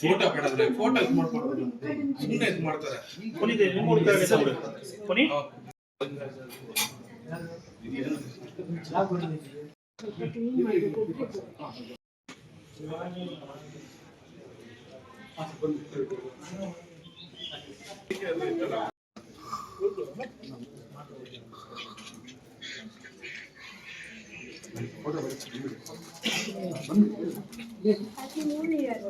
Photo ಕಡಿದ್ರೆ photo ಇದು ಮಾಡ್ಕೊಡ್ಬೋದು. ಸುಮ್ಮನೆ ಇದು ಮಾಡ್ತಾರೆ. ಕೊನಿದೆ ನಿಮ್ಮ ಹುಡುಗ ಕೊನಿ Yere,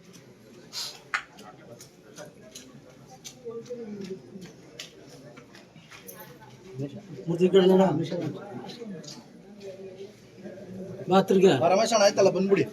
ಮಾತ್ರಿಗ. ರಮೇಶ್ ಅಣ್ಣ ಆಯ್ತಲ್ಲ ಬಂದ್ಬಿಡಿ.